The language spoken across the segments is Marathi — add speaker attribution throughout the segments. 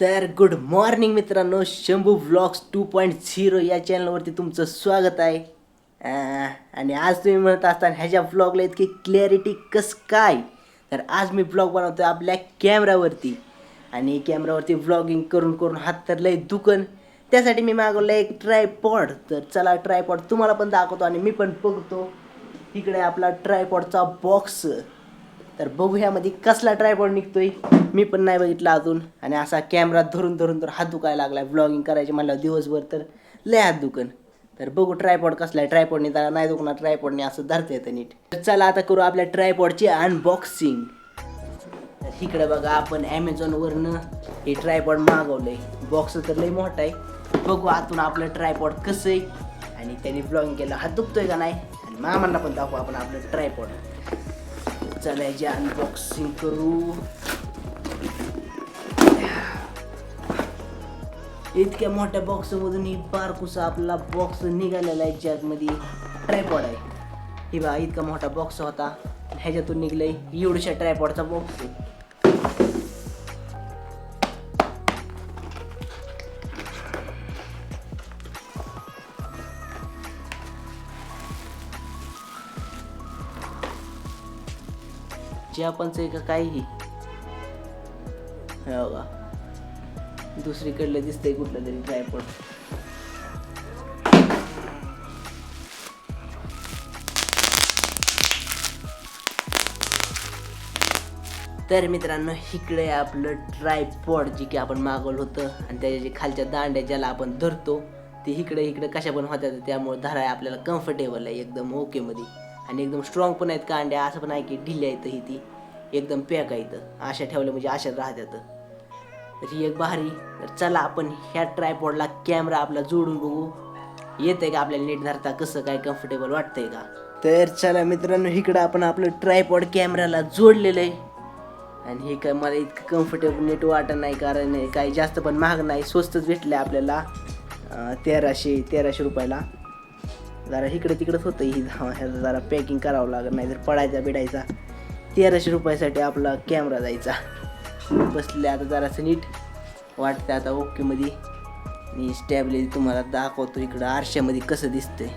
Speaker 1: तर गुड मॉर्निंग मित्रांनो Shambhu vlogs two point zero या चॅनलवरती तुमचं स्वागत आहे. आणि आज तुम्ही म्हणत असताना ह्याच्या व्लॉगला इतकी क्लॅरिटी कसं काय? तर आज मी व्लॉग बनवतो आपल्या कॅमेरावरती आणि कॅमेरावरती व्लॉगिंग करून करून हात तर लय दुकान त्यासाठी मी मागवलं एक ट्रायपॉड तर चला ट्रायपॉड तुम्हाला पण दाखवतो आणि मी पण बघतो. इकडे आपला ट्रायपॉडचा बॉक्स तर बघू ह्यामध्ये कसला ट्रायपॉड निघतोय. मी पण नाही बघितला अजून. आणि असा कॅमेरा धरून धरून तर हात दुखायला लागलाय. ब्लॉगिंग करायचे म्हणलं दिवसभर तर लय हात दुखन. तर बघू ट्रायपॉड कसला आहे. ट्रायपॉडने त्याला नाही दुखणार ट्रायपॉडने असं धरता येतं नीट. तर चला आता करू आपल्या ट्रायपॉडची अनबॉक्सिंग तर इकडे बघा आपण ॲमेझॉनवरनं हे ट्रायपॉड मागवलं आहे बॉक्स तर लय मोठा आहे. बघू आतून आपलं ट्रायपॉड कसं आहे. आणि त्याने ब्लॉगिंग केलं. हात दुखतोय का नाही? आणि मामांना पण दाखवू आपण आपलं ट्रायपॉड चला अनबॉक्सिंग करू. इतक्या मोठ्या बॉक्स मधून ही बारकुसा आपला बॉक्स निघालेला आहे ज्यामध्ये ट्रायपॉड आहे. ही बा इतका मोठा बॉक्स होता. ह्याच्यातून निघलंय एवढ्याशा ट्रायपॉडचा बॉक्स आहे. जपानचं आहे का काहीही. दुसरीकडलं दिसतंय कुठलं तरी ट्रायपॉड तर मित्रांनो इकडे आपलं ट्रायपॉड जे की आपण मागवलं होतं आणि त्याच्या जे खालच्या दांड्या ज्याला आपण धरतो ते इकडे इकडे कशा पण होत्या त्यामुळे धराय आपल्याला कम्फर्टेबल आहे एकदम ओके मध्ये. आणि एकदम स्ट्रॉंग पण आहेत कांड्या असं पण आहे की ढिल्या आहेत ही ती. एकदम पॅक आहे इथं अशा ठेवल्या म्हणजे अशा राहतात तर ही एक भारी तर चला आपण ह्या ट्रायपॉडला कॅमेरा आपला जोडून बघू. येतंय का आपल्याला नीट धरता? कसं काय कम्फर्टेबल वाटतंय का? तर चला मित्रांनो इकडं आपण आपलं ट्रायपॉड कॅमेराला जोडलेलं आहे. आणि हे काय मला इतकं कम्फर्टेबल नीट वाटत नाही कारण काही जास्त पण महाग नाही. स्वस्तच भेटलं आहे आपल्याला तेराशे तेराशे रुपयाला. जरा इकडे तिकडंच होतं ही ह्याचं जरा पॅकिंग करावं लागत नाही जर पडायचा बिडायचा. तेराशे रुपयासाठी आपला कॅमेरा जायचा. बसले आता जरासं नीट. वाटतं आता ओकेमध्ये मी स्टॅबलेज तुम्हाला दाखवतो इकडं आरशामध्ये कसं दिसतंय.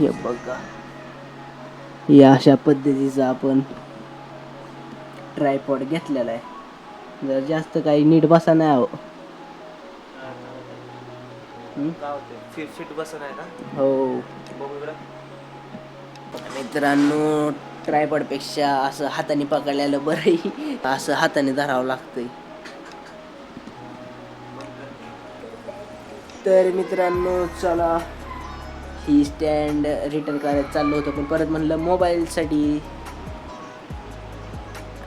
Speaker 1: हे बघा. या अशा पद्धतीचा आपण ट्रायपॉड घेतलेला आहे. जर जास्त काही नीट बसा नाही हवं
Speaker 2: बसन आहे
Speaker 1: हो.
Speaker 2: बघू इकडं.
Speaker 1: मित्रांनो ट्रायपॉडपेक्षा असं हाताने पकडलेलं बरं. असं हाताने धरावं लागतंय. तर मित्रांनो चला. ही स्टँड रिटर्न करायचं चाललं होतं पण परत म्हणलं मोबाईलसाठी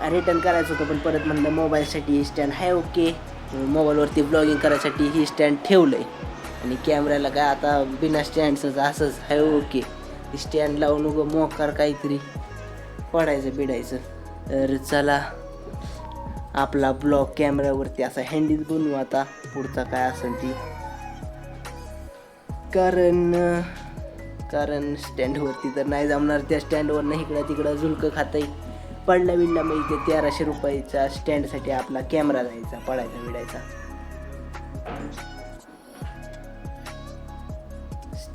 Speaker 1: रिटर्न करायचं होतं पण परत म्हणलं मोबाईलसाठी ही स्टँड आहे ओके मोबाईलवरती ब्लॉगिंग करायसाठी ही स्टँड ठेवलं आहे आणि कॅमेऱ्याला काय आता बिना स्टँडचं असंच आहे ओके. स्टँड लावून उगं मोकार काहीतरी. पडायचं बिडायचं. तर चला आपला ब्लॉग कॅमेऱ्यावरती असा हँडीच बनवू आता. पुढचा काय असेल ती. कारण कारण स्टँडवरती तर नाही जमणार. त्या स्टँडवरनं इकडं तिकडं झुलकं खाताय. पडला बिडला मग इथे तेराशे रुपयाचा स्टँडसाठी आपला कॅमेरा जायचा पडायचा बिडायचा.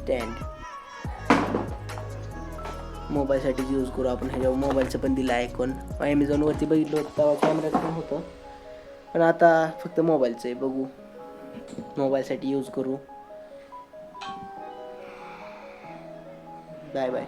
Speaker 1: स्टँड मोबाईलसाठीच यूज करू आपण. ह्याच्यावर मोबाईलचं पण दिलं आहे ॲमेझॉनवरती बघितलं होतं तेव्हा कॅमेराचं पण होतं. पण आता फक्त मोबाईलचं आहे. बघू. मोबाईलसाठी यूज करू. Bye bye